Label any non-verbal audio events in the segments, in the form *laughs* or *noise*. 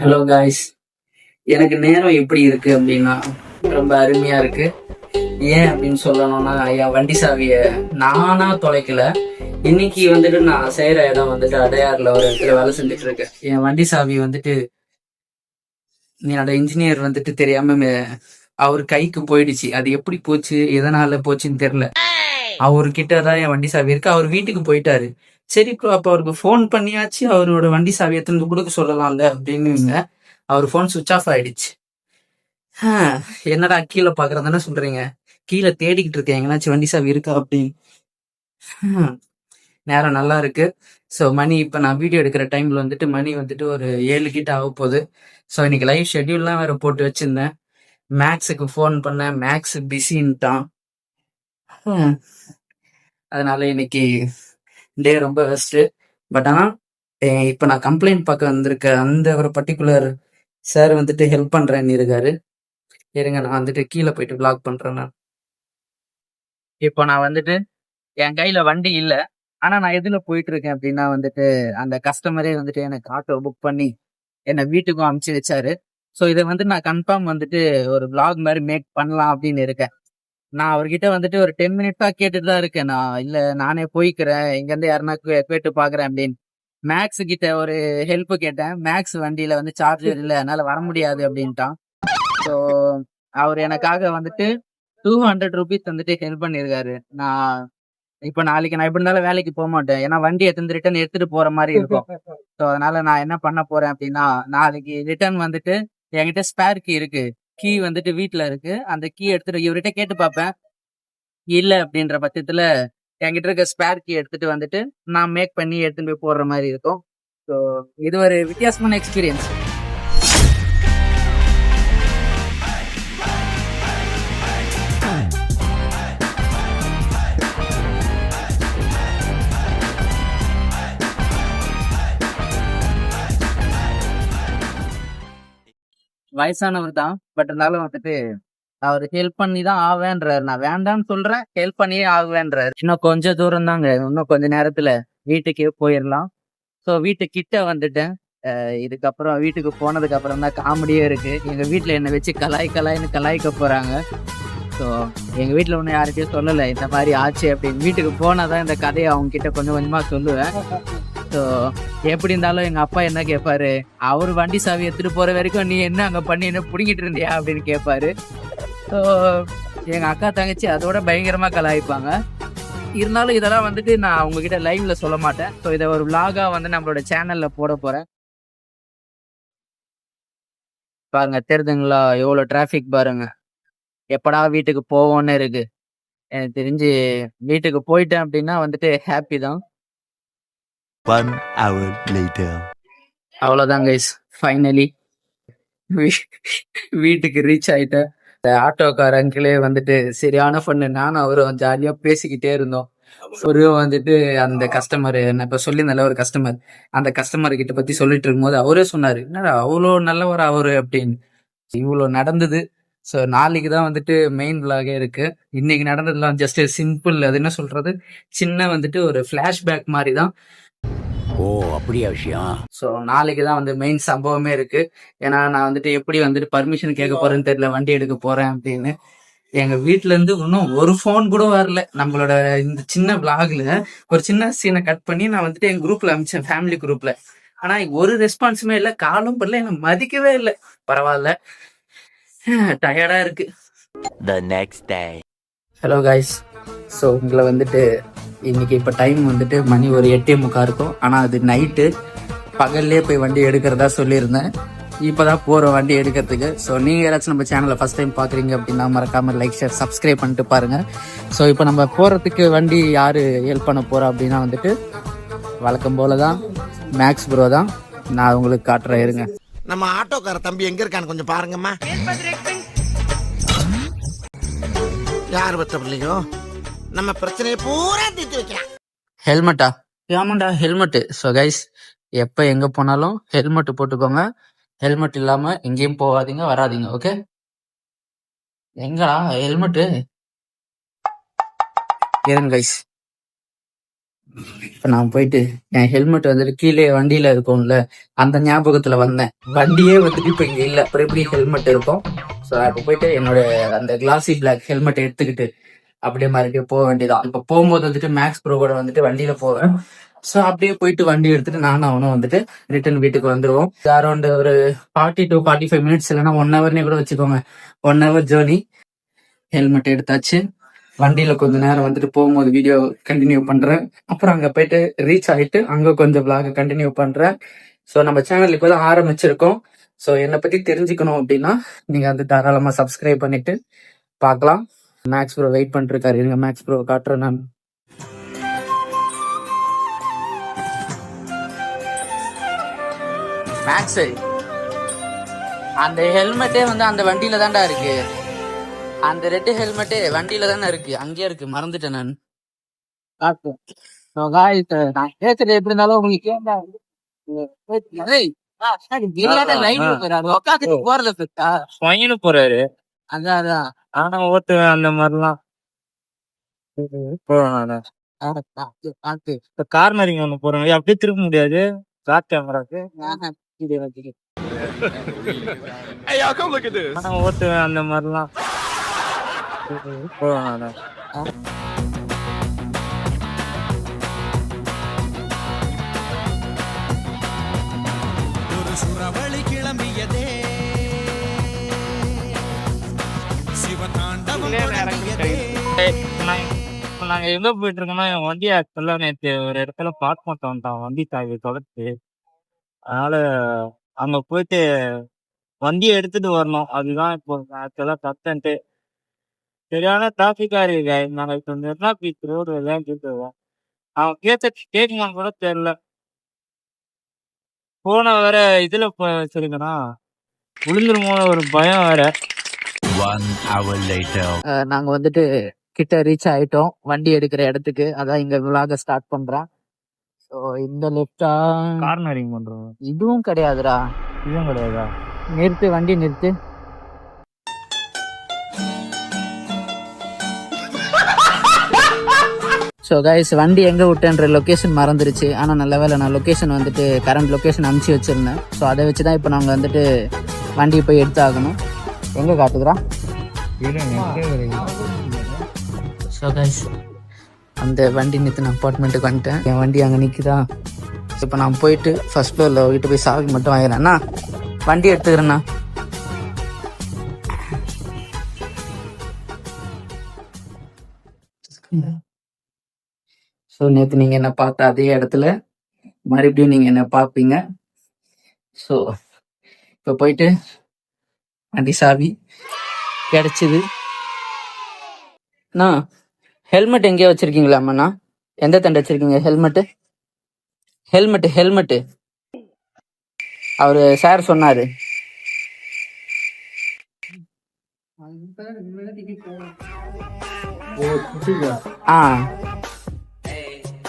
Hello guys எனக்கு நேரம் எப்படி இருக்கு அப்படின்னா ரொம்ப அருமையா இருக்கு. ஏன் அப்படின்னு சொல்லணும்னா என் வண்டி சாவியை நானா தொலைக்கல. இன்னைக்கு வந்துட்டு நான் செய்யற இடம் வந்துட்டு அடையாறுல ஒரு இடத்துல வேலை செஞ்சுட்டு இருக்கேன். என் வண்டி சாவி வந்துட்டு என்னோட இன்ஜினியர் வந்துட்டு தெரியாம அவர் கைக்கு போயிடுச்சு. அது எப்படி போச்சு எதனால போச்சுன்னு தெரியல. அவர்கிட்ட தான் என் வண்டி சாவி இருக்கு. அவர் வீட்டுக்கு போயிட்டாரு. சரி இப்போ அப்போ அவருக்கு ஃபோன் பண்ணியாச்சு. அவரோட வண்டி சாவி எடுத்துன்னு கொடுக்க சொல்லலாம்ல அப்படின்னு அவர் ஃபோன் சுவிச் ஆஃப் ஆயிடுச்சு. என்னடா கீழே பாக்குறது தானே சொல்றீங்க? கீழே தேடிக்கிட்டு இருக்கேன். எங்கனாச்சும் வண்டி சாவி இருக்கா அப்படின்னு. நேரம் நல்லா இருக்கு. ஸோ மணி இப்போ நான் வீடியோ எடுக்கிற டைம்ல வந்துட்டு மணி வந்துட்டு ஒரு ஏழு கிட்ட ஆக போகுது. ஸோ இன்னைக்கு லைவ் ஷெட்யூல்லாம் வேற போட்டு வச்சிருந்தேன். மேக்ஸுக்கு ஃபோன் பண்ணேன். மேக்ஸ் பிஸின்ட்டான் அதனால இன்னைக்கு டே ரொம்ப பெஸ்ட்டு பட் ஆனால் இப்போ நான் கம்ப்ளைண்ட் பார்க்க வந்திருக்க அந்த ஒரு பர்டிகுலர் சார் வந்துட்டு ஹெல்ப் பண்றேன்னு இருக்காரு. இருங்க நான் வந்துட்டு கீழே போயிட்டு பிளாக் பண்றேன் நான் இப்போ நான் வந்துட்டு என் கையில வண்டி இல்லை. ஆனா நான் எதுல போயிட்டு இருக்கேன் அப்படின்னா வந்துட்டு அந்த கஸ்டமரே வந்துட்டு எனக்கு ஆட்டோ புக் பண்ணி என்னை வீட்டுக்கும் அமுச்சு வச்சாரு. ஸோ இதை வந்து நான் கன்ஃபார்ம் வந்துட்டு ஒரு பிளாக் மாதிரி மேக் பண்ணலாம் அப்படின்னு இருக்கேன். நான் அவர்கிட்ட வந்துட்டு ஒரு டென் மினிட்ஸா கேட்டுட்டு தான் இருக்கேன். நான் இல்ல நானே போய்க்கிறேன். இங்க இருந்து யாருன்னா கேட்டு பாக்குறேன் அப்படின்னு. மேக்ஸ் கிட்ட ஒரு ஹெல்ப் கேட்டேன். மேக்ஸ் வண்டியில வந்து சார்ஜர் *laughs* இல்ல அதனால வர முடியாது அப்படின்ட்டான். ஸோ அவர் எனக்காக வந்துட்டு டூ ஹண்ட்ரட் ருபீஸ் வந்துட்டு ஹெல்ப் பண்ணியிருக்காரு நான் இப்போ நாளைக்கு நான் எப்படி இருந்தாலும் வேலைக்கு போக மாட்டேன். ஏன்னா வண்டி எடுத்து ரிட்டர்ன் எடுத்துட்டு போற மாதிரி இருக்கும். ஸோ அதனால நான் என்ன பண்ண போறேன் அப்படின்னா நாளைக்கு ரிட்டர்ன் வந்துட்டு என்கிட்ட ஸ்பேர் கீ இருக்கு. கீ வந்துட்டு வீட்டில் இருக்கு. அந்த கீ எடுத்துட்டு இவர்கிட்ட கேட்டு பார்ப்பேன். இல்லை அப்படின்ற பட்சத்தில் என்கிட்ட இருக்க ஸ்பேர் கீ எடுத்துட்டு வந்துட்டு நான் மேக் பண்ணி எடுத்துட்டு போய் போடுற மாதிரி இருக்கும். ஸோ இது ஒரு வித்தியாசமான எக்ஸ்பீரியன்ஸ் வயசானவர் தான். பட் இருந்தாலும் வந்துட்டு அவர் ஹெல்ப் பண்ணி தான் ஆவேன்றாரு. நான் வேண்டாம்னு சொல்றேன் ஹெல்ப் பண்ணியே ஆகுவேன்றாரு இன்னும் கொஞ்சம் தூரம் தாங்க. இன்னும் கொஞ்ச நேரத்துல வீட்டுக்கே போயிடலாம் ஸோ வீட்டு கிட்ட வந்துட்டேன் இதுக்கப்புறம் வீட்டுக்கு போனதுக்கு அப்புறம் தான் காமெடியே இருக்கு. எங்க வீட்டுல என்னை வச்சு கலாய் கலாய்னு கலாய்க்க போறாங்க. ஸோ எங்க வீட்டுல ஒன்றும் யார்கிட்டயும் சொல்லலை. இந்த மாதிரி ஆச்சு அப்படின்னு. வீட்டுக்கு போனாதான் இந்த கதையை அவங்க கிட்ட கொஞ்சம் கொஞ்சமா சொல்லுவேன். ஸோ எப்படி இருந்தாலும் எங்கள் அப்பா என்ன கேட்பாரு அவர் வண்டி சாவி எடுத்துகிட்டு போகிற வரைக்கும் நீ என்ன அங்கே பண்ணி என்ன பிடிங்கிட்டு இருந்தியா? அப்படின்னு கேட்பாரு ஸோ எங்கள் அக்கா தங்கச்சி அதோட பயங்கரமாக கலாய்ப்பாங்க. இருந்தாலும் இதெல்லாம் வந்துட்டு நான் உங்ககிட்ட லைவ்ல சொல்ல மாட்டேன். ஸோ இதை ஒரு vlog-ஆ வந்து நம்மளோட சேனல்ல போட போறேன். பாருங்க தெரிதுங்களா? எவ்வளோ டிராஃபிக் பாருங்க. எப்படா வீட்டுக்கு போவோன்னு இருக்கு. எனக்கு தெரிஞ்சு வீட்டுக்கு போயிட்டேன் அப்படின்னா வந்துட்டு ஹாப்பி தான். ஒன் அவர் லேட்டர் அவ்வளோதான் கைஸ் ஃபைனலி வீட்டுக்கு ரீச் ஆயிட்டேன் இந்த ஆட்டோக்கார அங்கிளே வந்துட்டு சரியான ஃபன்னு நானும் அவரும் ஜாலியாக பேசிக்கிட்டே இருந்தோம். ஒரு வந்துட்டு அந்த கஸ்டமர் நான் இப்போ சொல்லியிருந்தல ஒரு கஸ்டமர் அந்த கஸ்டமர் கிட்ட பத்தி சொல்லிட்டு இருக்கும்போது அவரே சொன்னாரு என்னடா அவ்வளோ நல்லவர் அவரு? அப்படின்னு. இவ்வளோ நடந்தது. ஸோ நாளைக்கு தான் வந்துட்டு மெயின் விலாகே இருக்கு. இன்னைக்கு நடந்ததுலாம் ஜஸ்ட் சிம்பிள் அது என்ன சொல்றது? சின்ன வந்துட்டு ஒரு ஃப்ளாஷ்பேக் மாதிரி தான். ஓ அப்படியா விஷயம்? ஸோ நாளைக்கு தான் வந்து மெயின் சம்பவமே இருக்கு. ஏன்னா நான் வந்துட்டு எப்படி வந்துட்டு பர்மிஷன் கேட்க போறேன்னு தெரியல வண்டி எடுக்க போறேன் அப்படின்னு. எங்க வீட்ல இருந்து இன்னும் ஒரு ஃபோன் கூட வரல. நம்மளோட இந்த சின்ன பிளாக்ல ஒரு சின்ன சீனை கட் பண்ணி நான் வந்துட்டு எங்க குரூப்ல அமிச்சேன் ஃபேமிலி குரூப்ல ஆனா ஒரு ரெஸ்பான்ஸுமே இல்லை. காலும் பண்ணல என்ன மதிக்கவே இல்லை. பரவாயில்ல. டயர்டா இருக்கு. The next day. Hello guys so உங்களை வந்துட்டு இன்னைக்கு இப்போ டைம் வந்துட்டு மணி ஒரு எட்டே முக்கா இருக்கும். ஆனால் அது நைட்டு பகல்லே போய் வண்டி எடுக்கிறதா சொல்லியிருந்தேன். இப்போ தான் போகிறோம் வண்டி எடுக்கிறதுக்கு. ஸோ நீங்கள் யாராச்சும் நம்ம சேனலை ஃபஸ்ட் டைம் பார்க்குறீங்க அப்படின்னா மறக்காமல் லைக் ஷேர் சப்ஸ்கிரைப் பண்ணிட்டு பாருங்கள் ஸோ இப்போ நம்ம போகிறதுக்கு வண்டி யார் ஹெல்ப் பண்ண போகிறோம் அப்படின்னா வந்துட்டு வழக்கம் போல தான் மேக்ஸ் ப்ரோ தான். நான் உங்களுக்கு காட்டுறேன் இருங்க. நம்ம ஆட்டோக்கார தம்பி எங்க இருக்கான்னு கொஞ்சம் பாருங்கம்மா. யார் பத்த பிள்ளையோ? நம்ம பிரச்சனையை பூரா தீர்த்து வைக்கிறான். ஹெல்மெட்டா? ஆமாண்டா. ஹெல்மெட்டு. ஸோ கைஸ் எப்போ எங்கே போனாலும் ஹெல்மெட் போட்டுக்கோங்க. ஹெல்மெட் இல்லாமல் எங்கேயும் போகாதீங்க வராதீங்க ஓகே எங்கடா? ஹெல்மெட்டு? இருங்க கைஸ் இப்ப நான் போயிட்டு என் ஹெல்மெட் வந்துட்டு கீழே வண்டியில இருக்கும்ல அந்த ஞாபகத்துல வந்தேன். வண்டியே வந்துட்டு இப்ப இங்க இல்ல. அப்புறம் எப்படி ஹெல்மெட் இருக்கும்? ஸோ இப்ப போயிட்டு என்னோட அந்த கிளாசி பிளாக் ஹெல்மெட் எடுத்துக்கிட்டு அப்படியே மறுபடியும் போக வேண்டியதான் இப்ப போகும்போது வந்துட்டு மேக்ஸ் ப்ரோ கூட வந்துட்டு வண்டியில போவேன். ஸோ அப்படியே போயிட்டு வண்டி எடுத்துட்டு நானும் அவனும் வந்துட்டு ரிட்டர்ன் வீட்டுக்கு வந்துருவோம். அரௌண்ட் ஒரு forty to forty five minutes இல்லைன்னா ஒன் ஹவர்னே கூட வச்சுக்கோங்க. ஒன் ஹவர் ஜேர்னி ஹெல்மெட் எடுத்தாச்சு. வண்டியில கொஞ்ச நேரம் வந்துட்டு போகும்போது வீடியோ கண்டினியூ பண்றேன். அப்புறம் அங்க போயிட்டு ரீச் ஆயிட்டு அங்க கொஞ்சம் விளாக கண்டினியூ பண்றேன். ஸோ நம்ம சேனல் இப்போ தான் ஆரம்பிச்சிருக்கோம். ஸோ என்னை பத்தி தெரிஞ்சுக்கணும் அப்படின்னா நீங்க வந்து தாராளமா சப்ஸ்கிரைப் பண்ணிட்டு பார்க்கலாம். மேக்ஸ் ப்ரோ வெயிட் பண்ணிட்டு இருக்காரு இருங்க மேக்ஸ் ப்ரோ காட்டுறேன் நான். மேக்ஸ் அந்த ஹெல்மெட்டே வந்து அந்த வண்டியில தான்டா இருக்கு. அந்த ரெட் ஹெல்மெட்டே வண்டியில தானே இருக்கு. அங்கேயே இருக்கு. மறந்துட்டேன் நான். நான் பேசுறது எப்படி இருந்தாலும் உங்களுக்கு கேட்டா போறாரு. அதான் அதான். ஆனா ஓட்டுவேன் அந்த மாதிரிலாம். போவேன் நானு. இப்ப கார்னரிங் ஒண்ணு போறேன் அப்படியே திரும்ப முடியாது. பேக் கேமராக்கு ஆனா ஓட்டுவேன் அந்த மாதிரிலாம். போவேன் நானு. சிவதாண்டவம் தொடங்கியதே நாங்க எங்க போயிட்டு இருக்கோம்னா என் வண்டி ஆக்சுவலா நேத்து ஒரு இடத்துல பார்க் பண்ணிட்டு வந்துட்டான் வண்டி தாவி தொலைச்சு. அதனால அங்க போயிட்டு வண்டியை எடுத்துட்டு வரணும். அதுதான் இப்போ ஆக்சுவலா கத்தன்ட்டு சரியான டிராபிக்கா இருக்கு நாங்க இப்போ மெரினா பீச் ரோடு விளையாண்டு அவன் கேட்ட கேட்குமான்னு கூட தெரியல. போன வேற இதுல சொல்லுங்கன்னா வச்சிருக்கனா? விழுந்துருமோ ஒரு பயம் வேற. One hour later. அஹ் நாங்க வந்துட்டு கிட்ட ரீச் ஆயிட்டோம். வண்டி எடுக்கிற இடத்துக்கு. அதான் இங்க விலாக ஸ்டார்ட் பண்றேன் ஸோ இந்த லெஃப்டா கார்னரிங் பண்றோம் இதுவும் கிடையாதுடா. இதுவும் கிடையாதா? நிறுத்து வண்டி நிறுத்து. ஸோ கைஸ் வண்டி எங்கே விட்டேன்ற லொக்கேஷன் மறந்துருச்சு. ஆனால் நல்ல வேளை நான் லொக்கேஷன் வந்துட்டு கரண்ட் லொக்கேஷன் அனுப்பிச்சி வச்சிருந்தேன். ஸோ அதை வச்சு தான் இப்போ நாங்கள் வந்துட்டு வண்டியை போய் எடுத்தாகணும். எங்கே காட்டுக்குறா ஸோ கைஸ் அந்த வண்டி நிறுத்தின அப்பார்ட்மெண்ட்டுக்கு வந்துட்டேன். என் வண்டி அங்கே நிற்குதா இப்போ நான் போயிட்டு ஃபர்ஸ்ட் ஃப்ளோரில் வீட்டு போய் சாவி மட்டும் வாங்கிறேன்னா வண்டி எடுத்துக்கிறேண்ணா. ஸோ நேற்று நீங்கள் என்ன பார்த்த அதே இடத்துல மறுபடியும் நீங்கள் என்ன பார்ப்பீங்க. ஸோ இப்போ போயிட்டு வண்டி சாவி கிடைச்சிது. அண்ணா ஹெல்மெட் எங்கேயோ வச்சிருக்கீங்களா அம்மண்ணா எந்த தண்டை வச்சிருக்கீங்க ஹெல்மெட்டு ஹெல்மெட்டு ஹெல்மெட்டு அவரு சார் சொன்னாரு. ஆ.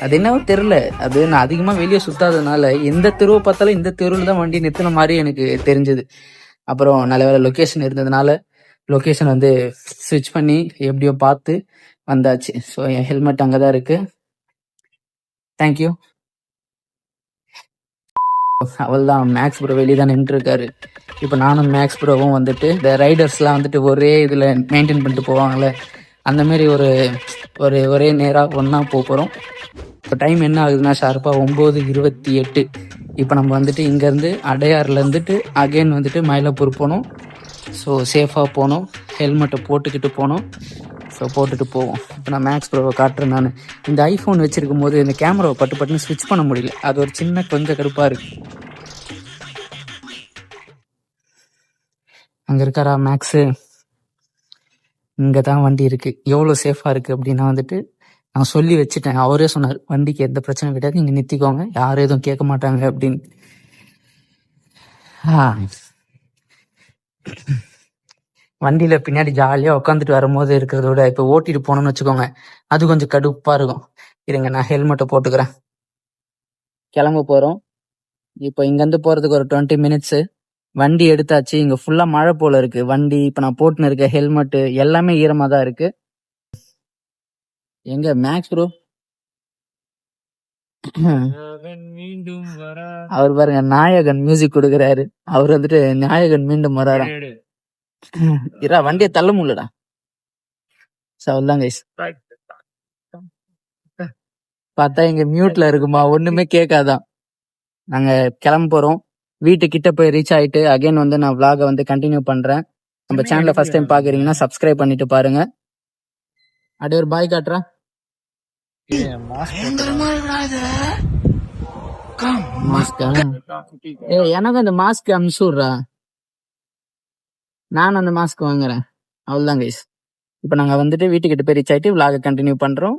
அது என்னவோ தெரியல. அது நான் அதிகமா வெளியே சுத்தாததுனால எந்த தெருவை பார்த்தாலும் இந்த தெருவில் தான் வண்டி நிறுத்தின மாதிரி எனக்கு தெரிஞ்சது. அப்புறம் நல்ல வேலை லொக்கேஷன் இருந்ததுனால லொக்கேஷன் வந்து ஸ்விட்ச் பண்ணி எப்படியோ பார்த்து வந்தாச்சு. ஸோ என் ஹெல்மெட் அங்கே தான் இருக்கு. தேங்க்யூ அவள் தான் மேக்ஸ் ப்ரோ வெளியே தான் நின்றுருக்காரு. இப்போ நானும் மேக்ஸ் ப்ரோவும் வந்துட்டு இந்த ரைடர்ஸ்லாம் வந்துட்டு ஒரே இதில் மெயின்டைன் பண்ணிட்டு போவாங்கல்ல அந்தமாரி ஒரு ஒரு ஒரே நேராக ஒன்றா போக போகிறோம் இப்போ டைம் என்ன ஆகுதுன்னா ஷார்ப்பாக ஒம்பது இருபத்தி எட்டு. இப்போ நம்ம வந்துட்டு இங்கேருந்து அடையாறுலேருந்துட்டு அகைன் வந்துட்டு மயிலாப்பூர் போகணும். ஸோ சேஃபாக போகணும். ஹெல்மெட்டை போட்டுக்கிட்டு போகணும். ஸோ போட்டுட்டு போவோம். இப்போ நான் மேக்ஸ் ப்ரோவை காட்டுறேன் நான். இந்த ஐஃபோன் வச்சுருக்கும் போது இந்த கேமராவை பட்டு பட்டுன்னு ஸ்விட்ச் பண்ண முடியல. அது ஒரு சின்ன கொஞ்சம் கருப்பாக இருக்கு. அங்கே இருக்காரா மேக்ஸு இங்கே தான் வண்டி இருக்குது எவ்வளோ சேஃபாக இருக்குது அப்படின்னா வந்துட்டு நான் சொல்லி வச்சுட்டேன். அவரே சொன்னார் வண்டிக்கு எந்த பிரச்சனை கிடையாது. நீங்கள் நிறுத்திக்கோங்க யாரும் எதுவும் கேட்க மாட்டாங்க அப்படின்னு. வண்டியில் வண்டியில பின்னாடி ஜாலியாக உட்காந்துட்டு வரும்போது இருக்கிறத விட இப்போ ஓட்டிட்டு போனோம்னு வச்சுக்கோங்க அது கொஞ்சம் கடுப்பாக இருக்கும். இருங்க நான் ஹெல்மெட்டை போட்டுக்கிறேன். கிளம்ப போகிறோம் இப்போ இங்கேருந்து போகிறதுக்கு ஒரு டுவெண்ட்டி மினிட்ஸு வண்டி எடுத்தாச்சு. இங்கே ஃபுல்லாக மழை போல் இருக்குது வண்டி இப்போ நான் போட்டுன்னு இருக்க ஹெல்மெட்டு எல்லாமே ஈரமாக தான் இருக்குது எங்க மேக்ஸ் ப்ரோ மீண்டும் வர அவர் பாருங்க நாயகன் மியூசிக் கொடுக்குறாரு. அவர் வந்துட்டு நாயகன் மீண்டும் வராராம் இரா வண்டியை தள்ள முடியலடா. சோ அவ்வளவுதான் கைஸ் பார்த்தா இங்க மியூட்ல இருக்குமா? ஒண்ணுமே கேட்காதான். நாங்க கிளம்ப போறோம். வீட்டு கிட்ட போய் ரீச் ஆயிட்டு அகைன் வந்து நான் vlog வந்து கண்டினியூ பண்றேன். நம்ம சேனலை ஃபர்ஸ்ட் டைம் பாக்குறீங்கன்னா சப்ஸ்கிரைப் பண்ணிட்டு பாருங்க. அப்படியே ஒரு பாய் காட்டுறா. எனக்கு அந்த மாஸ்க் அனுப்பிச்சுடுறா. நான் அந்த மாஸ்க் வாங்குறேன். அவ்வளவுதான் கைஸ் இப்போ நாங்க வந்துட்டு வீட்டுக்கிட்ட போய் ரீச் ஆயிட்டு vlog கண்டினியூ பண்றோம்.